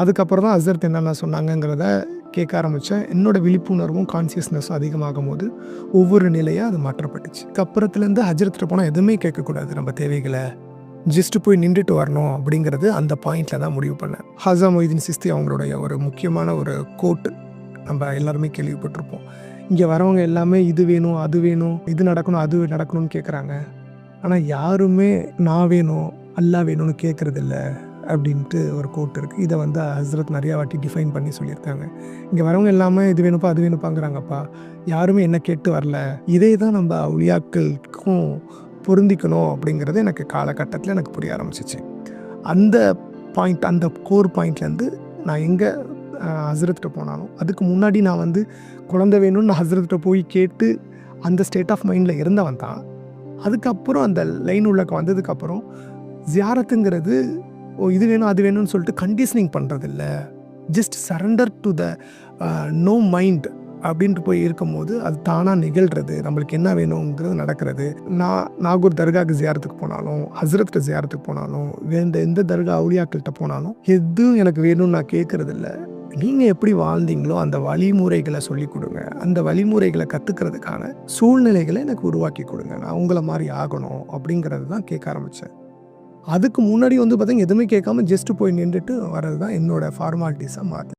அதுக்கப்புறம் தான் அசர்த் என்னென்ன சொன்னாங்கங்கிறத கேட்க ஆரம்பித்தேன் என்னோட விழிப்புணர்வும் கான்சியஸ்னஸும் அதிகமாகும் போது ஒவ்வொரு நிலையாக அது மாற்றப்பட்டுச்சு. அதுக்கப்புறத்துலேருந்து ஹஜரத்தில் போனால் எதுவுமே கேட்கக்கூடாது. நம்ம தேவைகளை ஜஸ்ட்டு போய் நின்றுட்டு வரணும் அப்படிங்கிறது அந்த பாயிண்டில் தான் முடிவு பண்ணேன். ஹசா மொய்தீன் சிஸ்தி அவங்களுடைய ஒரு முக்கியமான ஒரு கோட்டு நம்ம எல்லாருமே கேள்விப்பட்டிருப்போம். இங்கே வரவங்க எல்லாமே இது வேணும் அது வேணும் இது நடக்கணும் அது நடக்கணும்னு கேட்குறாங்க ஆனால் யாருமே நான் வேணும் அல்லா வேணும்னு கேட்குறதில்ல அப்படின்ட்டு ஒரு கோட் இருக்குது இதை வந்து ஹஸ்ரத் நிறையா வாட்டி டிஃபைன் பண்ணி சொல்லியிருக்காங்க. இங்கே வரவங்க எல்லாமே இது வேணும்ப்பா அது வேணுப்பாங்கிறாங்கப்பா யாருமே என்ன கேட்டு வரல. இதே தான் நம்ம அவுளியாக்களுக்கும் பொருந்திக்கணும் அப்படிங்கிறது எனக்கு காலகட்டத்தில் எனக்கு புரிய ஆரம்பிச்சிச்சு. அந்த பாயிண்ட் அந்த கோர் பாயிண்ட்லேருந்து நான் எங்கே ஹசரத்திட்ட போனாலும் அதுக்கு முன்னாடி நான் வந்து குழந்தை வேணும்னு நான் ஹசரத்திட்ட போய் கேட்டு அந்த ஸ்டேட் ஆஃப் மைண்டில் இருந்தவன் தான். அதுக்கப்புறம் அந்த லைன் உள்ளக்க வந்ததுக்கப்புறம் ஜியாரத்துங்கிறது ஓ இது வேணும் அது வேணும்னு சொல்லிட்டு கண்டிஷனிங் பண்ணுறதில்ல just surrender to the no mind அப்படின்ட்டு போய் இருக்கும்போது அது தானாக நிகழ்கிறது நம்மளுக்கு என்ன வேணுங்கிறது நடக்கிறது. நான் நாகூர் தர்காக்கு ஜியாரத்துக்கு போனாலும் ஹசரத்கிட்ட ஜியாரத்துக்கு போனாலும் வேண்ட எந்த தர்கா அவுளியாக்கள்கிட்ட போனாலும் எதுவும் எனக்கு வேணும்னு நான் கேட்குறது இல்லை நீங்கள் எப்படி வாழ்ந்தீங்களோ அந்த வழிமுறைகளை சொல்லி கொடுங்க. அந்த வழிமுறைகளை கற்றுக்கிறதுக்கான சூழ்நிலைகளை எனக்கு உருவாக்கி கொடுங்க. நான் உங்களை மாதிரி ஆகணும் அப்படிங்கிறது தான் கேட்க ஆரம்பித்தேன் அதுக்கு முன்னாடி வந்து பார்த்திங்கன்னா எதுவுமே கேட்காம ஜஸ்ட்டு போய் நின்றுட்டு வர்றது தான் என்னோடய ஃபார்மாலிட்டிஸாக மாறுது